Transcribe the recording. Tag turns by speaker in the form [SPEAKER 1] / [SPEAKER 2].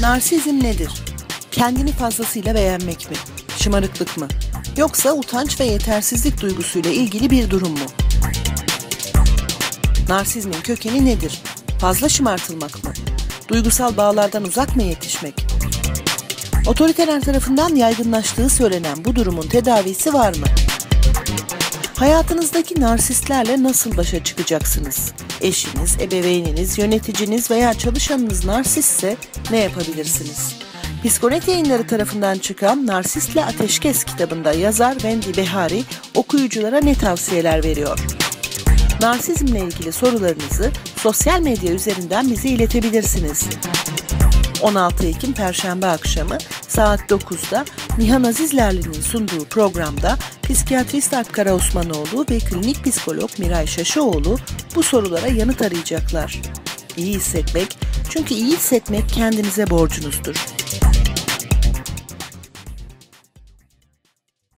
[SPEAKER 1] Narsizm nedir? Kendini fazlasıyla beğenmek mi? Şımarıklık mı? Yoksa utanç ve yetersizlik duygusuyla ilgili bir durum mu? Narsizmin kökeni nedir? Fazla şımartılmak mı? Duygusal bağlardan uzak mı yetişmek? Otoriteler tarafından yaygınlaştığı söylenen bu durumun tedavisi var mı? Hayatınızdaki narsistlerle nasıl başa çıkacaksınız? Eşiniz, ebeveyniniz, yöneticiniz veya çalışanınız narsistse ne yapabilirsiniz? Psikonet yayınları tarafından çıkan Narsistle Ateşkes kitabında yazar Wendy Behari okuyuculara ne tavsiyeler veriyor? Narsizmle ilgili sorularınızı sosyal medya üzerinden bize iletebilirsiniz. 16 Ekim Perşembe akşamı saat 9'da Nihan Azizlerli'nin sunduğu programda psikiyatrist Alp Karaosmanoğlu ve klinik psikolog Miray Şaşoğlu bu sorulara yanıt arayacaklar. İyi hissetmek, çünkü iyi hissetmek kendinize borcunuzdur.